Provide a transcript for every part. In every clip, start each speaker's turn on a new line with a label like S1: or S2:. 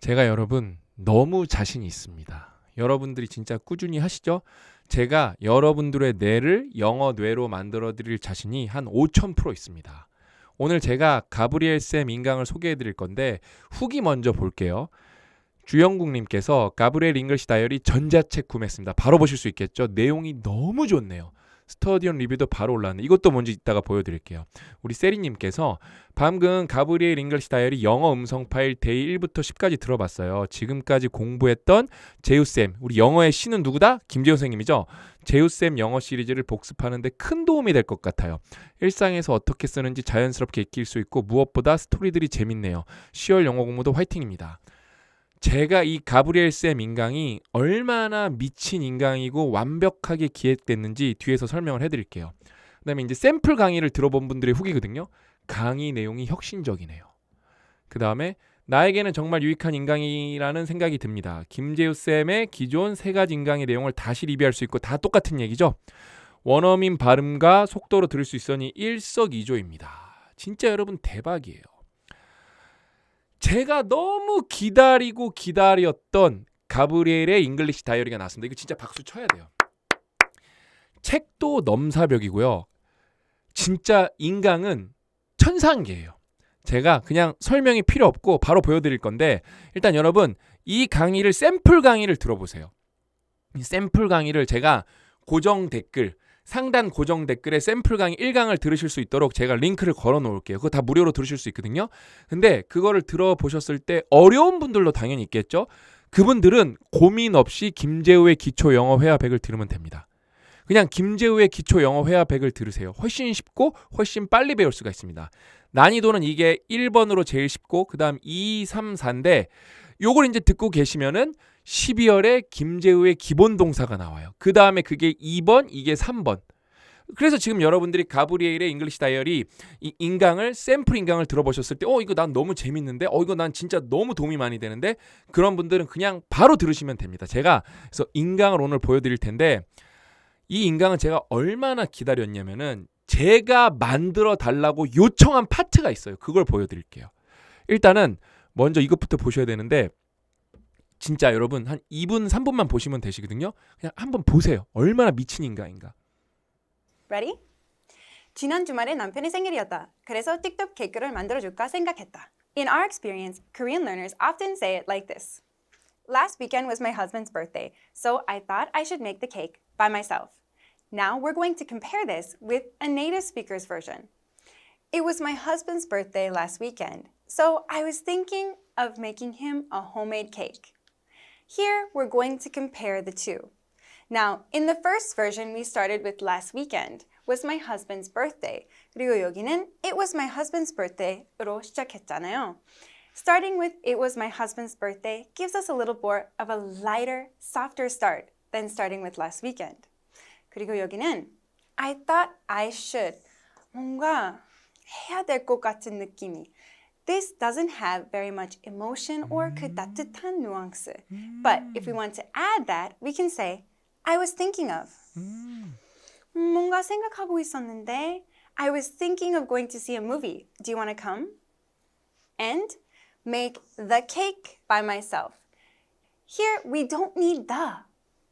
S1: 제가 여러분 너무 자신이 있습니다. 여러분들이 진짜 꾸준히 하시죠? 제가 여러분들의 뇌를 영어 뇌로 만들어 드릴 자신이 한 5000% 있습니다. 오늘 제가 가브리엘 쌤 인강을 소개해 드릴 건데 후기 먼저 볼게요. 주영국 님께서 가브리엘 잉글시 다이어리 전자책 구매했습니다. 바로 보실 수 있겠죠? 내용이 너무 좋네요. 스터디온 리뷰도 바로 올라왔네. 이것도 먼저 이따가 보여드릴게요. 우리 세리님께서 방금 가브리엘 잉글시 다이어리 영어 음성 파일 데이 1부터 10까지 들어봤어요. 지금까지 공부했던 제우쌤, 우리 영어의 신은 누구다? 김재우 선생님이죠. 제우쌤 영어 시리즈를 복습하는데 큰 도움이 될 것 같아요. 일상에서 어떻게 쓰는지 자연스럽게 익힐 수 있고 무엇보다 스토리들이 재밌네요. 10월 영어 공부도 화이팅입니다. 제가 이 가브리엘 쌤 인강이 얼마나 미친 인강이고 완벽하게 기획됐는지 뒤에서 설명을 해드릴게요. 그다음에 이제 샘플 강의를 들어본 분들의 후기거든요. 강의 내용이 혁신적이네요. 그 다음에 나에게는 정말 유익한 인강이라는 생각이 듭니다. 김재우 쌤의 기존 세 가지 인강의 내용을 다시 리뷰할 수 있고 다 똑같은 얘기죠. 원어민 발음과 속도로 들을 수 있으니 일석이조입니다. 진짜 여러분 대박이에요. 제가 너무 기다리고 기다렸던 가브리엘의 잉글리시 다이어리가 나왔습니다. 이거 진짜 박수 쳐야 돼요. 책도 넘사벽이고요. 진짜 인강은 천상계예요. 제가 그냥 설명이 필요 없고 바로 보여드릴 건데 일단 여러분 이 강의를 샘플 강의를 들어보세요. 이 샘플 강의를 제가 고정 댓글 상단 고정 댓글에 샘플 강의 1강을 들으실 수 있도록 제가 링크를 걸어 놓을게요. 그거 다 무료로 들으실 수 있거든요. 근데 그거를 들어보셨을 때 어려운 분들도 당연히 있겠죠. 그분들은 고민 없이 김재우의 기초 영어 회화 100을 들으면 됩니다. 그냥 김재우의 기초 영어 회화 100을 들으세요. 훨씬 쉽고 훨씬 빨리 배울 수가 있습니다. 난이도는 이게 1번으로 제일 쉽고 그다음 2, 3, 4인데 요걸 이제 듣고 계시면은 12월에 김재우의 기본 동사가 나와요. 그 다음에 그게 2번, 이게 3번. 그래서 지금 여러분들이 가브리엘의 잉글리시 다이어리 이 인강을 샘플 인강을 들어보셨을 때 어 이거 난 너무 재밌는데 어 이거 난 진짜 너무 도움이 많이 되는데 그런 분들은 그냥 바로 들으시면 됩니다. 제가 그래서 인강을 오늘 보여드릴 텐데 이 인강은 제가 얼마나 기다렸냐면은 제가 만들어 달라고 요청한 파트가 있어요. 그걸 보여드릴게요. 일단은 먼저 이것부터 보셔야 되는데 진짜 여러분 한 2분 3분만 보시면 되시거든요. 그냥 한번 보세요. 얼마나 미친 인간인가.
S2: Ready? 지난 주말에 남편이 생일이었다. 그래서 틱톡 케이크를 만들어줄까 생각했다. In our experience, Korean learners often say it like this. Last weekend was my husband's birthday, so I thought I should make the cake by myself. Now we're going to compare this with a native speaker's version. It was my husband's birthday last weekend, so I was thinking of making him a homemade cake. Here, we're going to compare the two. Now, in the first version, we started with last weekend was my husband's birthday. 그리고 여기는 it was my husband's birthday로 시작했잖아요. Starting with it was my husband's birthday gives us a little more of a lighter, softer start than starting with last weekend. 그리고 여기는 I thought I should 뭔가 해야 될 것 같은 느낌이 This doesn't have very much emotion or 그 따뜻한 뉘앙스. But if we want to add that, we can say I was thinking of. 음, 뭔가 생각하고 있었는데 I was thinking of going to see a movie. Do you want to come? And make the cake by myself. Here we don't need the.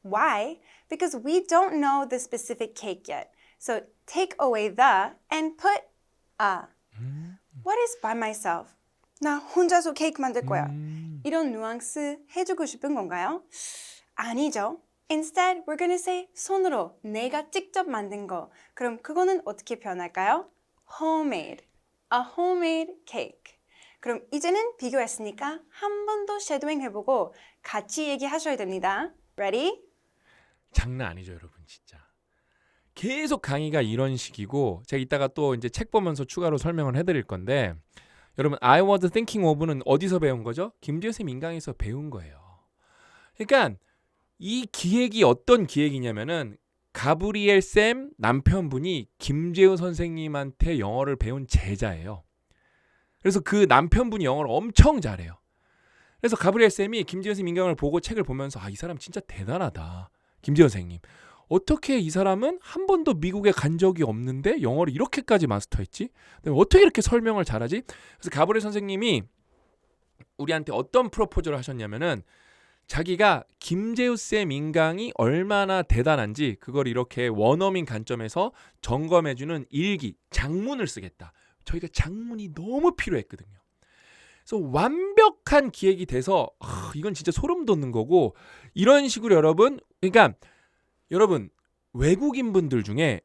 S2: Why? Because we don't know the specific cake yet. So take away the and put a. What is by myself? 나 혼자서 케이크 만들 거야. 이런 뉘앙스 해주고 싶은 건가요? 아니죠. Instead, we're gonna say 손으로 내가 직접 만든 거. 그럼 그거는 어떻게 표현할까요? Homemade. A homemade cake. 그럼 이제는 비교했으니까 한 번 더 쉐도잉 해보고 같이 얘기하셔야 됩니다. Ready?
S1: 장난 아니죠, 여러분. 계속 강의가 이런 식이고 제가 이따가 또 이제 책 보면서 추가로 설명을 해드릴 건데 여러분 I was thinking of는 어디서 배운 거죠? 김재우 쌤 인강에서 배운 거예요. 그러니까 이 기획이 어떤 기획이냐면은 가브리엘 쌤 남편분이 김재우 선생님한테 영어를 배운 제자예요. 그래서 그 남편분이 영어를 엄청 잘해요. 그래서 가브리엘 쌤이 김재우 쌤 인강을 보고 책을 보면서 아 이 사람 진짜 대단하다. 김재우 선생님. 어떻게 이 사람은 한 번도 미국에 간 적이 없는데 영어를 이렇게까지 마스터했지? 어떻게 이렇게 설명을 잘하지? 그래서 가브리엘 선생님이 우리한테 어떤 프로포즈를 하셨냐면은 자기가 김재우 쌤 인강이 얼마나 대단한지 그걸 이렇게 원어민 관점에서 점검해주는 일기, 장문을 쓰겠다. 저희가 장문이 너무 필요했거든요. 그래서 완벽한 기획이 돼서 아, 이건 진짜 소름 돋는 거고 이런 식으로 여러분, 그러니까 여러분 외국인 분들 중에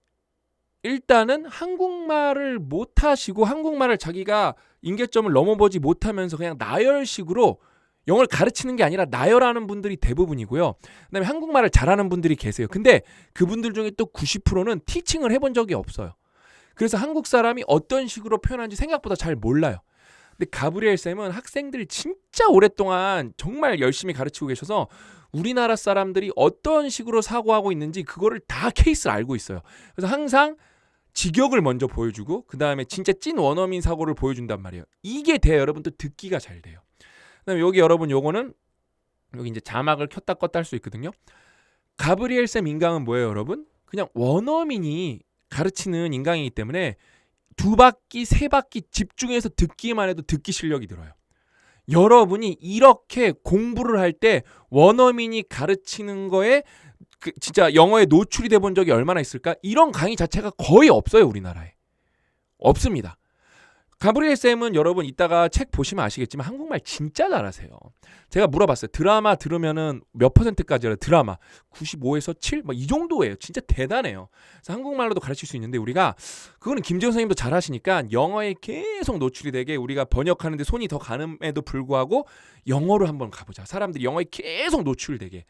S1: 일단은 한국말을 못하시고 한국말을 자기가 인계점을 넘어보지 못하면서 그냥 나열식으로 영어를 가르치는 게 아니라 나열하는 분들이 대부분이고요. 그다음에 한국말을 잘하는 분들이 계세요. 근데 그분들 중에 또 90%는 티칭을 해본 적이 없어요. 그래서 한국 사람이 어떤 식으로 표현하는지 생각보다 잘 몰라요. 근데 가브리엘 쌤은 학생들이 진짜 오랫동안 정말 열심히 가르치고 계셔서 우리나라 사람들이 어떤 식으로 사고하고 있는지 그거를 다 케이스를 알고 있어요. 그래서 항상 직역을 먼저 보여주고 그 다음에 진짜 찐 원어민 사고를 보여준단 말이에요. 이게 돼야 여러분 또 듣기가 잘 돼요. 그다음에 여기 여러분 요거는 여기 이제 자막을 켰다 껐다 할 수 있거든요. 가브리엘 쌤 인강은 뭐예요, 여러분? 그냥 원어민이 가르치는 인강이기 때문에 두 바퀴, 세 바퀴 집중해서 듣기만 해도 듣기 실력이 들어요. 여러분이 이렇게 공부를 할 때 원어민이 가르치는 거에 그 진짜 영어에 노출이 돼 본 적이 얼마나 있을까? 이런 강의 자체가 거의 없어요, 우리나라에. 없습니다. 가브리엘 쌤은 여러분 이따가 책 보시면 아시겠지만 한국말 진짜 잘하세요. 제가 물어봤어요. 드라마 들으면은 몇 퍼센트까지 알아요? 드라마 95에서 7? 뭐이 정도예요. 진짜 대단해요. 그래서 한국말로도 가르칠 수 있는데 우리가 그거는 김재원 선생님도 잘하시니까 영어에 계속 노출이 되게 우리가 번역하는데 손이 더 가는에도 불구하고 영어로 한번 가보자. 사람들이 영어에 계속 노출되게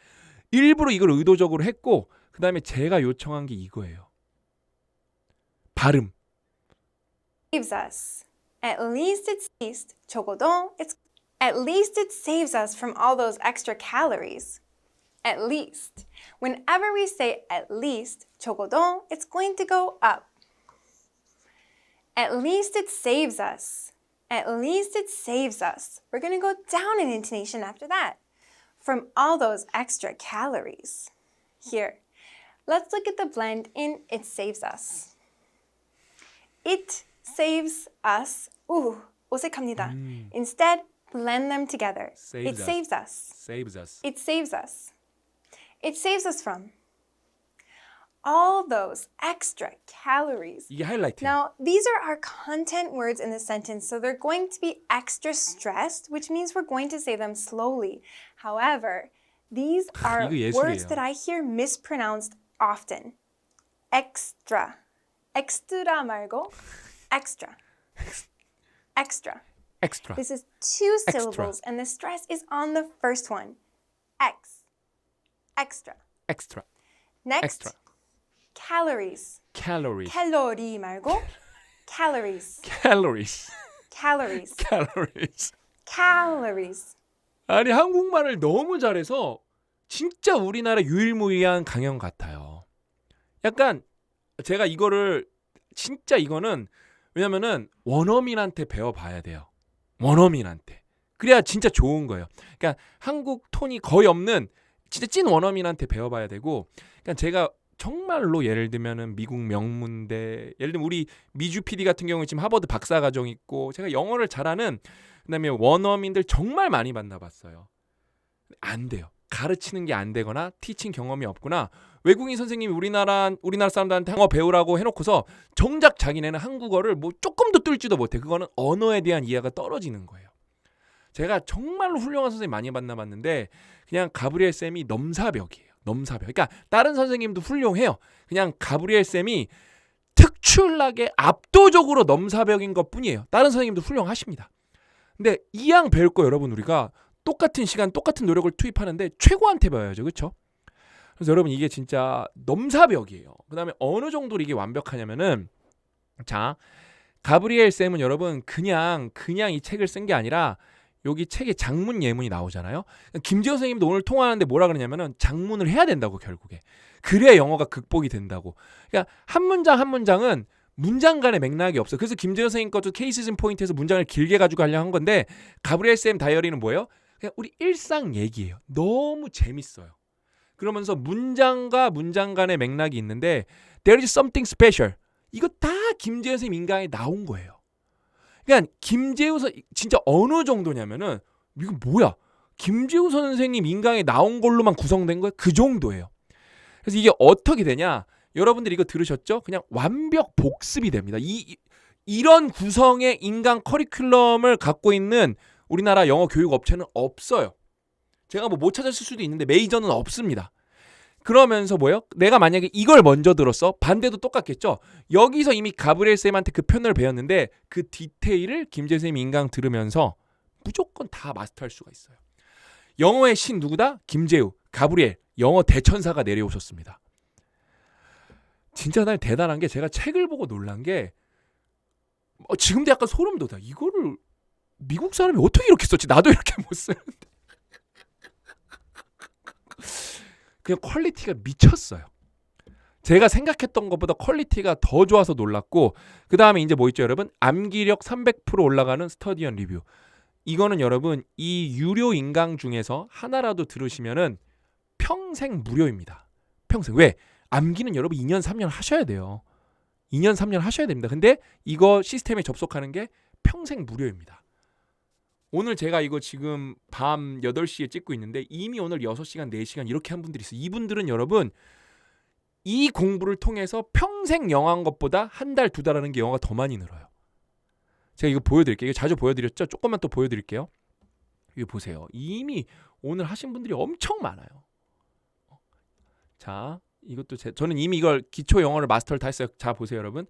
S1: 일부러 이걸 의도적으로 했고 그 다음에 제가 요청한 게 이거예요. 발음.
S2: saves us. At least it's least 적어도 it's at least it saves us from all those extra calories. At least. Whenever we say at least 적어도 it's going to go up. At least it saves us. At least it saves us. We're going to go down in intonation after that. From all those extra calories. Here. Let's look at the blend in it saves us. It saves us. Ooh, 어색합니다. Instead, blend them together.
S1: Saves
S2: it
S1: us.
S2: saves us.
S1: Saves us.
S2: It saves us. It saves us from all those extra calories.
S1: 이게 하이라이트.
S2: Now, these are our content words in the sentence, so they're going to be extra stressed, which means we're going to say them slowly. However, these are
S1: 이거 예술이에요.
S2: words that I hear mispronounced often. Extra. extra 말고 extra. extra.
S1: 엑스트라.
S2: This is two
S1: Extra.
S2: syllables, and the stress is on the first one. X. Extra.
S1: 엑스트라.
S2: Next,
S1: Extra.
S2: calories.
S1: calories.
S2: 캘로리 말고 calories.
S1: calories.
S2: calories.
S1: calories.
S2: calories.
S1: 아니 한국말을 너무 잘해서 진짜 우리나라 유일무이한 강연 같아요. 약간 제가 이거를 진짜 이거는 왜냐면은 원어민한테 배워봐야 돼요. 원어민한테. 그래야 진짜 좋은 거예요. 그러니까 한국 톤이 거의 없는 진짜 찐 원어민한테 배워봐야 되고, 그러니까 제가 정말로 예를 들면은 미국 명문대, 예를 들면 우리 미주 PD 같은 경우는 지금 하버드 박사 과정 있고, 제가 영어를 잘하는 그다음에 원어민들 정말 많이 만나봤어요. 안 돼요. 가르치는 게 안 되거나 티칭 경험이 없구나. 외국인 선생님이 우리나라 우리나라 사람들한테 한국어 배우라고 해놓고서 정작 자기네는 한국어를 뭐 조금도 뚫지도 못해. 그거는 언어에 대한 이해가 떨어지는 거예요. 제가 정말로 훌륭한 선생님 많이 만나봤는데 그냥 가브리엘 쌤이 넘사벽이에요. 넘사벽. 그러니까 다른 선생님도 훌륭해요. 그냥 가브리엘 쌤이 특출나게 압도적으로 넘사벽인 것뿐이에요. 다른 선생님도 훌륭하십니다. 근데 이양 배울 거 여러분 우리가 똑같은 시간 똑같은 노력을 투입하는데 최고한테 배워야죠. 그렇죠? 그래서 여러분 이게 진짜 넘사벽이에요. 그다음에 어느 정도로 이게 완벽하냐면은 자 가브리엘 쌤은 여러분 그냥 그냥 이 책을 쓴 게 아니라 여기 책에 장문 예문이 나오잖아요. 김지호 선생님도 오늘 통화하는데 뭐라 그러냐면은 장문을 해야 된다고 결국에 그래야 영어가 극복이 된다고. 그러니까 한 문장 한 문장은 문장 간의 맥락이 없어. 그래서 김재현 선생님 것도 케이시즌 포인트에서 문장을 길게 가지고 하려고 한 건데 가브리엘 쌤 다이어리는 뭐예요? 그냥 우리 일상 얘기예요. 너무 재밌어요. 그러면서 문장과 문장 간의 맥락이 있는데 there is something special. 이거 다 김재현 선생님 인강에 나온 거예요. 그러니까 김재우 선 진짜 어느 정도냐면은 이거 뭐야? 김재우 선생님 인강에 나온 걸로만 구성된 거야? 그 정도예요. 그래서 이게 어떻게 되냐? 여러분들 이거 들으셨죠? 그냥 완벽 복습이 됩니다. 이 이- 이런 구성의 인강 커리큘럼을 갖고 있는 우리나라 영어 교육 업체는 없어요. 제가 뭐 못 찾았을 수도 있는데 메이저는 없습니다. 그러면서 뭐요? 내가 만약에 이걸 먼저 들었어. 반대도 똑같겠죠. 여기서 이미 가브리엘 쌤한테 그 편을 배웠는데 그 디테일을 김재 쌤 인강 들으면서 무조건 다 마스터할 수가 있어요. 영어의 신 누구다? 김재우, 가브리엘, 영어 대천사가 내려오셨습니다. 진짜 날 대단한 게 제가 책을 보고 놀란 게 어, 지금도 약간 소름 돋아. 이거를 미국 사람이 어떻게 이렇게 썼지? 나도 이렇게 못 쓰는데. 그냥 퀄리티가 미쳤어요. 제가 생각했던 것보다 퀄리티가 더 좋아서 놀랐고 그 다음에 이제 뭐 있죠 여러분? 암기력 300% 올라가는 스터디언 리뷰. 이거는 여러분 이 유료 인강 중에서 하나라도 들으시면은 평생 무료입니다. 평생 왜? 암기는 여러분 2년 3년 하셔야 돼요. 2년 3년 하셔야 됩니다. 근데 이거 시스템에 접속하는 게 평생 무료입니다. 오늘 제가 이거 지금 밤 8시에 찍고 있는데 이미 오늘 6시간, 4시간 이렇게 한 분들이 있어요. 이분들은 여러분 이 공부를 통해서 평생 영어한 것보다 한 달, 두 달 하는 게 영어가 더 많이 늘어요. 제가 이거 보여드릴게요. 이거 자주 보여드렸죠? 조금만 또 보여드릴게요. 이거 보세요. 이미 오늘 하신 분들이 엄청 많아요. 자, 이것도 제, 저는 이미 이걸 기초 영어를 마스터를 다 했어요. 자, 보세요, 여러분.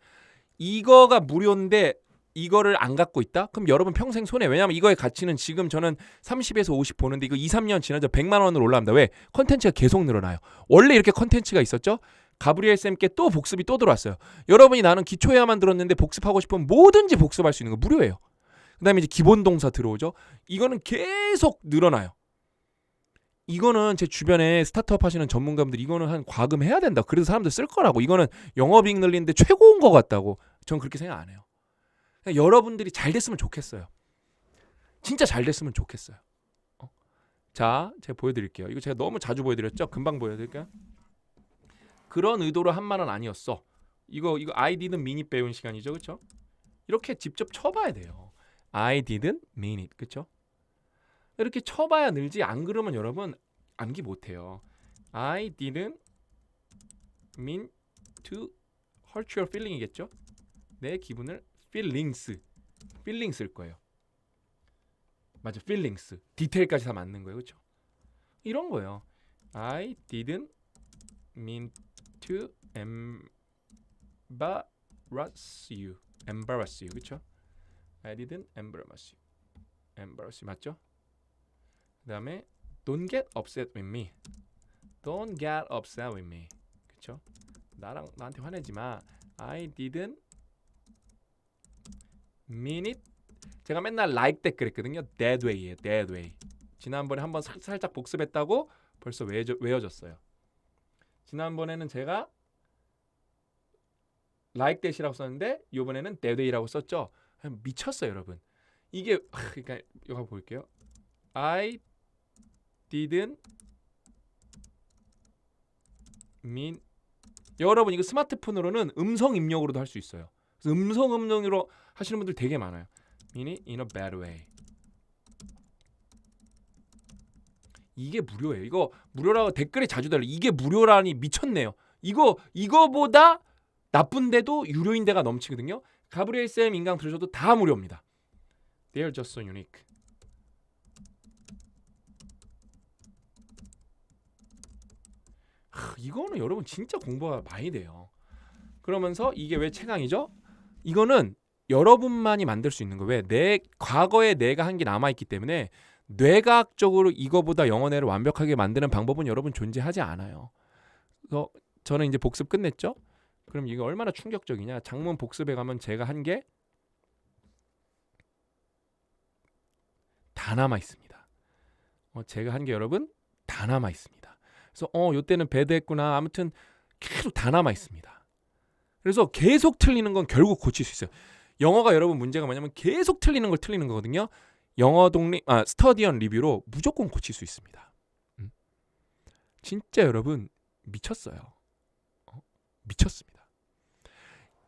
S1: 이거가 무료인데 이거를 안 갖고 있다? 그럼 여러분 평생 손해. 왜냐면 이거의 가치는 지금 저는 30에서 50 보는데 이거 2, 3년 지나서 100만 원으로 올라갑니다. 왜? 컨텐츠가 계속 늘어나요. 원래 이렇게 컨텐츠가 있었죠? 가브리엘 쌤께 또 복습이 또 들어왔어요. 여러분이 나는 기초에야만 들었는데 복습하고 싶으면 뭐든지 복습할 수 있는 거 무료예요. 그다음에 이제 기본 동사 들어오죠. 이거는 계속 늘어나요. 이거는 제 주변에 스타트업 하시는 전문가분들 이거는 한 과금해야 된다. 그래서 사람들 쓸 거라고. 이거는 영업이익 늘리는데 최고인 것 같다고. 전 그렇게 생각 안 해요. 여러분들이 잘 됐으면 좋겠어요. 진짜 잘 됐으면 좋겠어요. 어. 자, 제가 보여드릴게요. 이거 제가 너무 자주 보여드렸죠? 금방 보여드릴까요? 그런 의도로 한 말은 아니었어. 이거 이거 mean it 배운 시간이죠, 그렇죠? 이렇게 직접 쳐봐야 돼요. Mean it, 그렇죠? 이렇게 쳐봐야 늘지 안 그러면 여러분 암기 못해요. I didn't mean to hurt your feeling이겠죠? 내 기분을 feelings, feelings일 거예요. 맞아, feelings. 디테일까지 다 맞는 거예요, 그렇죠? 이런 거예요. I didn't mean to embarrass you. embarrass you. 그렇죠? I didn't embarrass you. embarrass you 맞죠? 그다음에 don't get upset with me. don't get upset with me. 그렇죠? 나랑 나한테 화내지 마. I didn't it. 제가 맨날 like that 그랬거든요. that way예요. that way. 지난번에 한번 살- 살짝 복습했다고 벌써 외워져, 외워졌어요. 지난번에는 제가 like that이라고 썼는데 이번에는 that way라고 썼죠. 미쳤어요, 여러분. 이게 하, 그러니까 이거 볼게요. I didn't mean 여러분 이거 스마트폰으로는 음성 입력으로도 할 수 있어요. 음성 입력으로 하시는 분들 되게 많아요. mean it in a bad way. 이게 무료예요. 이거 무료라고 댓글에 자주 달려. 이게 무료라니 미쳤네요. 이거 이거보다 나쁜데도 유료인 데가 넘치거든요. 가브리엘 쌤 인강 들으셔도 다 무료입니다. They are just so unique. 하, 이거는 여러분 진짜 공부가 많이 돼요. 그러면서 이게 왜 최강이죠? 이거는 여러분만이 만들 수 있는 거. 왜? 내 과거에 내가 한 게 남아 있기 때문에 뇌과학적으로 이거보다 영어내를 완벽하게 만드는 방법은 여러분 존재하지 않아요. 그래서 저는 이제 복습 끝냈죠. 그럼 이게 얼마나 충격적이냐? 장문 복습에 가면 제가 한 게 다 남아 있습니다. 어, 제가 한 게 여러분 다 남아 있습니다. 그래서 어, 요때는 배드했구나. 아무튼 계속 다 남아 있습니다. 그래서 계속 틀리는 건 결국 고칠 수 있어요. 영어가 여러분 문제가 뭐냐면 계속 틀리는 걸 틀리는 거거든요. 영어 독립 아 스터디언 리뷰로 무조건 고칠 수 있습니다. 음. 진짜 여러분 미쳤어요. 어? 미쳤습니다.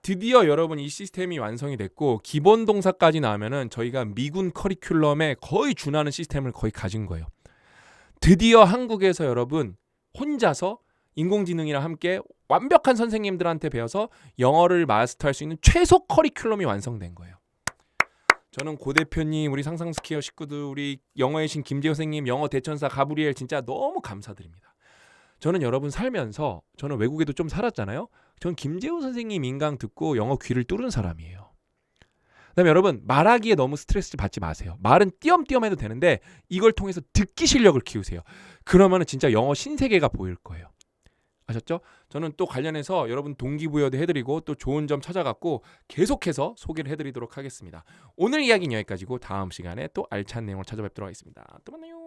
S1: 드디어 여러분 이 시스템이 완성이 됐고 기본 동사까지 나오면은 저희가 미군 커리큘럼에 거의 준하는 시스템을 거의 가진 거예요. 드디어 한국에서 여러분 혼자서 인공지능이랑 함께 완벽한 선생님들한테 배워서 영어를 마스터할 수 있는 최소 커리큘럼이 완성된 거예요. 저는 고 대표님, 우리 상상스퀘어 식구들, 우리 영어의 신 김재호 선생님, 영어 대천사 가브리엘 진짜 너무 감사드립니다. 저는 여러분 살면서 저는 외국에도 좀 살았잖아요. 전 김재호 선생님 인강 듣고 영어 귀를 뚫은 사람이에요. 그다음에 여러분 말하기에 너무 스트레스 받지 마세요. 말은 띄엄띄엄 해도 되는데 이걸 통해서 듣기 실력을 키우세요. 그러면은 진짜 영어 신세계가 보일 거예요. 아셨죠? 저는 또 관련해서 여러분 동기부여도 해드리고 또 좋은 점 찾아갖고 계속해서 소개를 해드리도록 하겠습니다. 오늘 이야기는 여기까지고 다음 시간에 또 알찬 내용을 찾아뵙도록 하겠습니다. 또 만나요.